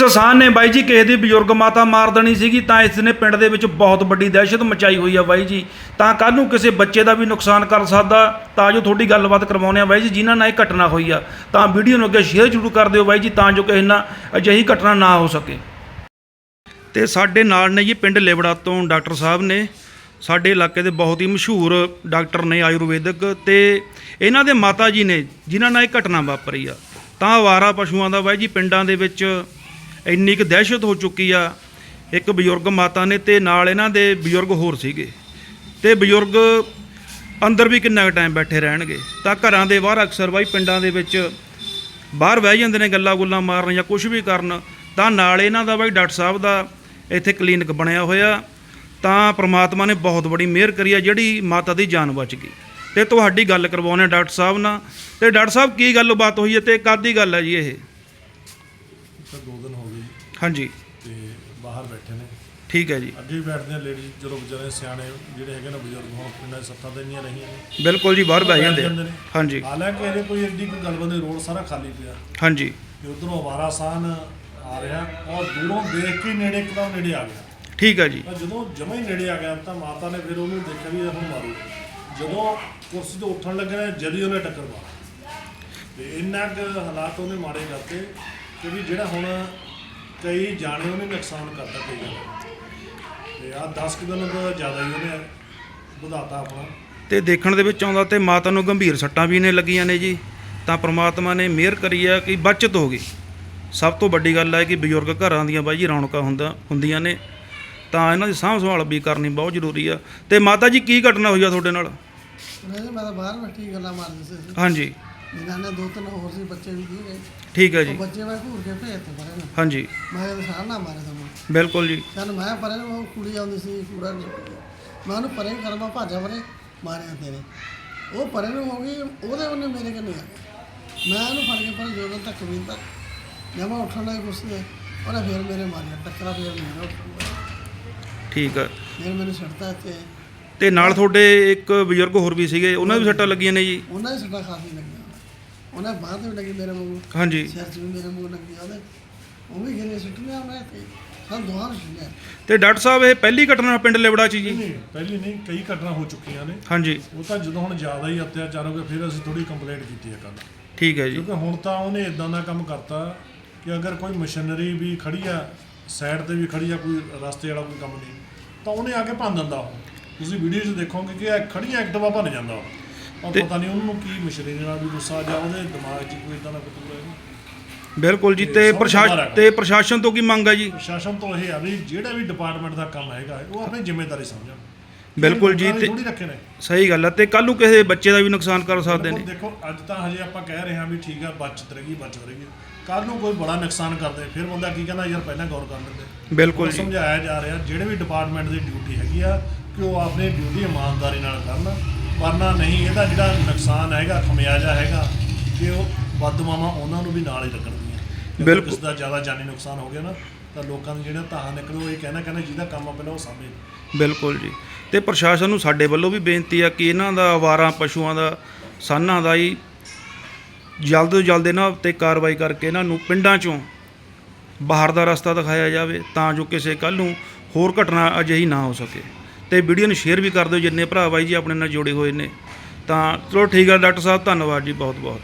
ਸਸਾਨ ਨੇ ਬਾਈ ਜੀ ਕਿਸੇ ਦੀ ਬਜ਼ੁਰਗ ਮਾਤਾ ਮਾਰ ਦੇਣੀ ਸੀਗੀ ਤਾਂ ਇਸ ਨੇ ਪਿੰਡ ਦੇ ਵਿੱਚ ਬਹੁਤ ਵੱਡੀ ਦਹਿਸ਼ਤ ਮਚਾਈ ਹੋਈ ਆ ਬਾਈ ਜੀ। ਤਾਂ ਕੱਲ ਨੂੰ ਕਿਸੇ ਬੱਚੇ ਦਾ ਵੀ ਨੁਕਸਾਨ ਕਰ ਸਕਦਾ, ਤਾਂ ਜੋ ਤੁਹਾਡੀ ਗੱਲਬਾਤ ਕਰਵਾਉਂਦੇ ਆ ਬਾਈ ਜੀ, ਜਿਨ੍ਹਾਂ ਨਾਲ ਇਹ ਘਟਨਾ ਹੋਈ ਆ। ਤਾਂ ਵੀਡੀਓ ਨੂੰ ਅੱਗੇ ਸ਼ੇਅਰ ਜ਼ਰੂਰ ਕਰ ਦਿਓ ਬਾਈ ਜੀ, ਤਾਂ ਜੋ ਕਿਸੇ ਨਾਲ ਅਜਿਹੀ ਘਟਨਾ ਨਾ ਹੋ ਸਕੇ। ਤੇ ਸਾਡੇ ਨਾਲ ਨੇ ਜੀ ਪਿੰਡ ਲੇਵੜਾ ਤੋਂ ਡਾਕਟਰ ਸਾਹਿਬ ਨੇ। ਸਾਡੇ ਇਲਾਕੇ ਦੇ ਬਹੁਤ ਹੀ ਮਸ਼ਹੂਰ ਡਾਕਟਰ ਨੇ ਆਯੁਰਵੈਦਿਕ ਤੇ ਇਹਨਾਂ ਦੇ ਮਾਤਾ ਜੀ ਨੇ, ਜਿਨ੍ਹਾਂ ਨਾਲ ਇਹ ਘਟਨਾ ਵਾਪਰੀ ਆ। ਤਾਂ ਆਵਾਰਾ ਪਸ਼ੂਆਂ ਦਾ ਬਾਈ ਜੀ, ਪਿੰਡਾਂ ਦੇ ਵਿੱਚ ਇੰਨੀ ਕੁ ਦਹਿਸ਼ਤ ਹੋ ਚੁੱਕੀ ਆ, ਇੱਕ ਬਜ਼ੁਰਗ ਮਾਤਾ ਨੇ ਤੇ ਨਾਲ ਇਹਨਾਂ ਦੇ ਬਜ਼ੁਰਗ ਹੋਰ ਸੀਗੇ। ਤੇ ਬਜ਼ੁਰਗ ਅੰਦਰ ਵੀ ਕਿੰਨਾ ਕੁ ਟਾਈਮ ਬੈਠੇ ਰਹਿਣਗੇ। ਤਾਂ ਘਰਾਂ ਦੇ ਬਾਹਰ ਅਕਸਰ ਬਾਈ ਪਿੰਡਾਂ ਦੇ ਵਿੱਚ ਬਾਹਰ ਬਹਿ ਜਾਂਦੇ ਨੇ, ਗੱਲਾਂ ਗੁੱਲਾਂ ਮਾਰਨ ਜਾਂ ਕੁਝ ਵੀ ਕਰਨ। ਤਾਂ ਨਾਲ ਇਹਨਾਂ ਦਾ ਬਾਈ ਡਾਕਟਰ ਸਾਹਿਬ ਦਾ ਇੱਥੇ ਕਲੀਨਿਕ ਬਣਿਆ ਹੋਇਆ। ਤਾਂ ਪ੍ਰਮਾਤਮਾ ਨੇ ਬਹੁਤ ਬੜੀ ਮਿਹਰ ਕਰੀ ਆ, ਜਿਹੜੀ ਮਾਤਾ ਦੀ ਜਾਨ ਬਚ ਗਈ। ਤੇ ਤੁਹਾਡੀ ਗੱਲ ਕਰਵਾਉਂਦੇ ਹਾਂ ਡਾਕਟਰ ਸਾਹਿਬ ਨਾਲ। ਤੇ ਡਾਕਟਰ ਸਾਹਿਬ, ਕੀ ਗੱਲਬਾਤ ਹੋਈ ਹੈ ਤੇ ਕਦ ਗੱਲ ਹੈ ਜੀ ਇਹ? ਤਾਂ ਦੋ ਦਿਨ ਹੋ ਗਏ ਜੀ। ਹਾਂਜੀ। ਤੇ ਬਾਹਰ ਬੈਠੇ ਨੇ। ਠੀਕ ਹੈ ਜੀ। ਅੱਗੇ ਵੀ ਬੈਠਦੇ ਆ ਲੇਡੀ ਜਦੋਂ ਵਿਚਾਰੇ ਸਿਆਣੇ ਜਿਹੜੇ ਹੈਗੇ ਨਾ ਬਜ਼ੁਰਗ ਹੁਣ ਪਿੰਡਾਂ 'ਚ ਸੱਤਾਂ ਤੇ ਇੰਨੀਆਂ ਰਹੀਆਂ ਨੇ। ਬਿਲਕੁਲ ਜੀ ਬਾਹਰ ਬਹਿ ਜਾਂਦੇ ਆ। ਹਾਂਜੀ। ਹਾਲਾਂਕਿ ਇਹਦੇ ਕੋਈ ਐਡੀ ਕੋਈ ਗੱਲ ਬੰਦੇ ਰੋਡ ਸਾਰਾ ਖਾਲੀ ਪਿਆ। ਹਾਂਜੀ। ਤੇ ਉਧਰੋਂ ਆਵਾਰਾ ਸਾਨ ਆ ਰਿਹਾ ਔਰ ਦੂਰੋਂ ਦੇਖ ਕੇ ਹੀ ਨੇੜੇ ਇੱਕਦਮ ਨੇੜੇ ਆ ਗਿਆ। ਠੀਕ ਹੈ ਜੀ। ਤਾਂ ਜਦੋਂ ਜਮਾ ਹੀ ਨੇੜੇ ਆ ਗਿਆ ਤਾਂ ਮਾਤਾ ਨੇ ਫਿਰ ਉਹਨੂੰ ਦੇਖਿਆ ਵੀ ਇਹ ਹੁਣ ਮਾਰੂ। ਜਦੋਂ ਕੁਰਸੀ ਤੋਂ ਉੱਠਣ ਲੱਗੇ ਨੇ ਜਦੀ ਉਹਨੇ ਟੱਕਰ ਮਾਰੀ। ਤੇ ਇੰਨਾ ਕੁ ਹਾਲਾਤ ਉਹਨੇ ਮਾੜੇ ਕਰਤੇ। ਕਿ ਵੀ ਜਿਹੜਾ ਹੁਣ ਕਈ ਜਾਣੇ ਉਹਨੇ ਨੁਕਸਾਨ ਕਰਤਾ ਕਈ ਜਾਣੇ। ਤੇ ਆ 10 ਕੁ ਦਿਨ ਤੋਂ ਜ਼ਿਆਦਾ ਹੀ ਉਹਨੇ ਵਧਾਤਾ ਆਪਣਾ। ਤੇ ਦੇਖਣ ਦੇ ਵਿੱਚ ਆਉਂਦਾ ਤੇ ਮਾਤਾ ਨੂੰ ਗੰਭੀਰ ਸੱਟਾਂ ਵੀ ਨੇ ਲੱਗੀਆਂ ਨੇ ਜੀ। ਤਾਂ ਪ੍ਰਮਾਤਮਾ ਨੇ ਮਿਹਰ ਕਰੀ ਆ ਕਿ ਬਚਤ ਹੋ ਗਈ। ਸਭ ਤੋਂ ਵੱਡੀ ਗੱਲ ਹੈ ਕਿ ਬਜ਼ੁਰਗ ਘਰਾਂ ਦੀਆਂ ਬਾਈ ਜੀ ਰੌਣਕਾਂ ਹੁੰਦਾ ਹੁੰਦੀਆਂ ਨੇ। ਤਾਂ ਇਹਨਾਂ ਦੀ ਸਾਂਭ ਸੰਭਾਲ ਵੀ ਕਰਨੀ ਬਹੁਤ ਜ਼ਰੂਰੀ ਆ। ਤੇ ਮਾਤਾ ਜੀ ਕੀ ਘਟਨਾ ਹੋਈ ਆ ਤੁਹਾਡੇ ਨਾਲ? ਨਹੀਂ ਮੈਂ ਤਾਂ ਬਾਹਰ ਬੈਠੀ ਗੱਲਾਂ ਮਾਰਦੀ ਸੀ। ਹਾਂਜੀ। ਜਿਨ੍ਹਾਂ ਨੇ ਦੋ ਤਿੰਨ ਹੋਰ ਸੀ ਬੱਚੇ ਵੀ ਕੀ ਗਏ ਠੀਕ ਹੈ ਜੀ। ਬੱਚੇ ਮੈਂ ਘੂਰ ਕੇ ਭੇਜਤੇ ਪਰੇ ਨੂੰ। ਹਾਂਜੀ। ਮੈਂ ਕਿਹਾ ਸਾਹ ਨਾ ਮਾਰੇ ਤੁਹਾਨੂੰ ਬਿਲਕੁਲ ਜੀ। ਚੱਲ ਮੈਂ ਪਰੇ ਨੂੰ ਉਹ ਕੁੜੀ ਆਉਂਦੀ ਸੀ ਕੂੜਾ ਗਿਆ ਮੈਂ ਉਹਨੂੰ ਪਰੇ ਕਰ ਮੈਂ ਭਾਜਾ ਪਰੇ ਮਾਰਿਆ ਤੇਰੇ ਉਹ ਪਰੇ ਨੂੰ ਹੋ ਗਈ ਉਹਦੇ ਉਹਨੇ ਮੇਰੇ ਕੋਲ ਨਹੀਂ ਆ ਗਿਆ ਮੈਂ ਉਹਨੂੰ ਫੜ ਕੇ ਪਰ ਜਦੋਂ ਤੱਕ ਵੀ ਤੱਕ ਜਦ ਮੈਂ ਉੱਠਣ ਲੱਗੀ ਕੁਰਸੀ ਤੇ ਉਹਨੇ ਫਿਰ ਮੇਰੇ ਮਾਰਿਆ ਟੱਕਰਾ ਫਿਰ ਮੇਰਾ ਉੱਠਣ ਲੱਗਾ ਠੀਕ ਹੈ ਫਿਰ ਮੈਨੂੰ ਛੱਡਤਾ ਇੱਥੇ। ਤੇ ਨਾਲ ਤੁਹਾਡੇ ਇੱਕ ਬਜ਼ੁਰਗ ਹੋਰ ਵੀ ਸੀਗੇ ਉਹਨਾਂ ਦੀ ਵੀ ਸੱਟਾਂ ਲੱਗੀਆਂ ਨੇ ਜੀ? ਉਹਨਾਂ ਦੀ ਸੱਟਾਂ ਕਾਫੀ ਲੱਗੀਆਂ। ਉਹਨਾਂ ਦੀ ਬਾਂਹ ਤੇ ਵੀ ਲੱਗੀ ਮੇਰੇ ਵਾਂਗੂ। ਹਾਂਜੀ। ਸਿਰ 'ਚ ਵੀ ਮੇਰੇ ਮੂੰਹ ਲੱਗੀ ਉਹਦੇ ਉਹ ਵੀ ਗਿਰੇ ਸੁੱਟਿਆ ਮੈਂ ਤੇ ਸਭ ਦੋਹਾਂ ਨੂੰ ਸੁਣਿਆ ਤੇ ਡਾਕਟਰ ਸਾਹਿਬ ਇਹ ਪਹਿਲੀ ਘਟਨਾ ਪਿੰਡ ਲੇਵੜਾ 'ਚ ਜੀ? ਨਹੀਂ ਪਹਿਲੀ ਨਹੀਂ ਕਈ ਘਟਨਾ ਹੋ ਚੁੱਕੀਆਂ ਨੇ। ਹਾਂਜੀ। ਉਹ ਤਾਂ ਜਦੋਂ ਹੁਣ ਜ਼ਿਆਦਾ ਹੀ ਅਤਿਆਚਾਰ ਹੋ ਗਿਆ ਫਿਰ ਅਸੀਂ ਥੋੜੀ ਕੰਪਲੇਂਟ ਕੀਤੀ ਹੈ ਕੱਲ ਠੀਕ ਹੈ ਜੀ। ਕਿਉਂਕਿ ਹੁਣ ਤਾਂ ਉਹਨੇ ਇਦਾਂ ਦਾ ਕੰਮ ਕਰਤਾ ਕਿ ਅਗਰ ਕੋਈ ਮਸ਼ੀਨਰੀ ਵੀ ਖੜੀ ਆ ਸਾਈਡ ਤੇ ਵੀ ਖੜੀ ਆ ਕੋਈ ਰਸਤੇ ਵਾਲਾ ਕੋਈ ਕੰਮ ਨਹੀਂ ਤਾਂ ਉਹਨੇ ਆ ਕੇ ਭੰਨ ਦਿੰਦਾ ਉਹ। ਤੁਸੀਂ ਵੀਡੀਓ 'ਚ ਦੇਖੋਗੇ ਕਿ ਇਹ ਖੜੀਆਂ ਐਕਟਿਵਾ ਭੰਨ ਜਾਂਦਾ ਉਹ। ਔਰ ਤੇ- ਪਤਾ ਨਹੀਂ ਉਹਨੂੰ ਕੀ ਮਸ਼ੀਨਰੀ ਨਾਲ ਵੀ ਗੁੱਸਾ ਜਾਂ ਉਹਦੇ ਦਿਮਾਗ 'ਚ ਕੋਈ ਇਦਾਂ ਦਾ ਕਤੂਰ ਹੈ ਬਿਲਕੁਲ ਜੀ ਤੇ ਤੇ ਸਭ ਪ੍ਰਸ਼ਾਸਨ। ਤੇ ਪ੍ਰਸ਼ਾਸਨ ਤੋਂ ਕੀ ਮੰਗ ਹੈ ਜੀ? ਪ੍ਰਸ਼ਾਸਨ ਤੋਂ ਇਹ ਆ ਵੀ ਜਿਹੜਾ ਵੀ ਡਿਪਾਰਟਮੈਂਟ ਦਾ ਕੰਮ ਹੈਗਾ ਉਹ ਆਪਣੀ ਜ਼ਿੰਮੇਵਾਰੀ ਸਮਝਣ। ਬਿਲਕੁਲ ਜੀ, ਤੇ- ਥੋੜੀ ਰੱਖੇ ਨੇ। ਸਹੀ ਗੱਲ ਹੈ ਤੇ ਕੱਲ ਨੂੰ ਕਿਸੇ ਬੱਚੇ ਦਾ ਵੀ ਨੁਕਸਾਨ ਕਰ ਸਕਦੇ ਨੇ। ਦੇਖੋ ਅੱਜ ਤਾਂ ਹਜੇ ਆਪਾਂ ਕਹਿ ਰਹੇ ਹਾਂ ਵੀ ਠੀਕ ਆ ਬਚਤ ਰਹੇਗੀ ਬਚਤ ਰਹੇਗੀ ਕੱਲ ਨੂੰ ਕੋਈ ਬੜਾ ਨੁਕਸਾਨ ਕਰਦੇ ਫਿਰ ਬੰਦਾ ਕੀ ਕਹਿੰਦਾ ਯਾਰ ਪਹਿਲਾਂ ਗੌਰ ਕਰ ਲੈਂਦੇ। ਬਿਲਕੁਲ ਜੀ। ਸਮਝਾਇਆ ਜਾ ਰਿਹਾ ਜਿਹੜੇ ਵੀ ਡਿਪਾਰਟਮੈਂਟ ਦੀ ਡਿਊਟੀ ਹੈਗੀ ਆ ਕਿ ਉਹ ਆਪਣੀ ਡਿਊਟੀ ਇਮਾਨਦਾਰੀ ਨਾਲ ਕਰਨ। ਵਰਨਾ ਨਹੀਂ ਇਹਦਾ ਜਿਹੜਾ ਨੁਕਸਾਨ ਹੈਗਾ ਖਮਿਆਜਾ ਹੈਗਾ ਕਿ ਉਹ ਬਦਦੁਆਵਾਂ ਉਹਨਾਂ ਨੂੰ ਵੀ ਨਾਲ ਹੀ ਲੱਗਣਗੀਆਂ। ਬਿਲਕੁਲ। ਕਿਸੇ ਦਾ ਜ਼ਿਆਦਾ ਜਾਨੀ ਨੁਕਸਾਨ ਹੋ ਗਿਆ ਨਾ ਤਾਂ ਲੋਕਾਂ ਨੂੰ ਜਿਹੜਾ ਤਾਹਾਂ ਨਿਕਲੋ ਇਹ ਕਹਿਣਾ ਕਹਿੰਦਾ ਜਿਹਦਾ ਕੰਮ ਆ ਪਹਿਲਾਂ ਉਹ ਸਾਹਮਣੇ ਬਿਲਕੁਲ ਜੀ। ਤੇ ਪ੍ਰਸ਼ਾਸਨ ਨੂੰ ਸਾਡੇ ਵੱਲੋਂ ਵੀ ਬੇਨਤੀ ਆ ਕਿ ਇਹਨਾਂ ਦਾ ਆਵਾਰਾ ਪਸ਼ੂਆਂ ਦਾ ਸਾਨਾਂ ਦਾ ਹੀ ਜਲਦ ਤੋਂ ਜਲਦ ਇਹਨਾਂ ਉੱਤੇ ਕਾਰਵਾਈ ਕਰਕੇ ਇਹਨਾਂ ਨੂੰ ਪਿੰਡਾਂ ਚੋਂ ਬਾਹਰ ਦਾ ਰਸਤਾ ਦਿਖਾਇਆ ਜਾਵੇ ਤਾਂ ਜੋ ਕਿਸੇ ਕੱਲ ਨੂੰ ਹੋਰ ਘਟਨਾ ਅਜਿਹੀ ਨਾ ਹੋ ਸਕੇ। ਤੇ ਵੀਡੀਓ ਨੂੰ ਸ਼ੇਅਰ ਵੀ ਕਰ ਦਿਓ ਜਿੰਨੇ ਭਰਾ ਬਾਈ ਜੀ ਆਪਣੇ ਨਾਲ ਜੁੜੇ ਹੋਏ ਨੇ। ਤਾਂ ਚਲੋ ਠੀਕ ਆ, ਡਾਕਟਰ ਸਾਹਿਬ, ਧੰਨਵਾਦ ਜੀ ਬਹੁਤ ਬਹੁਤ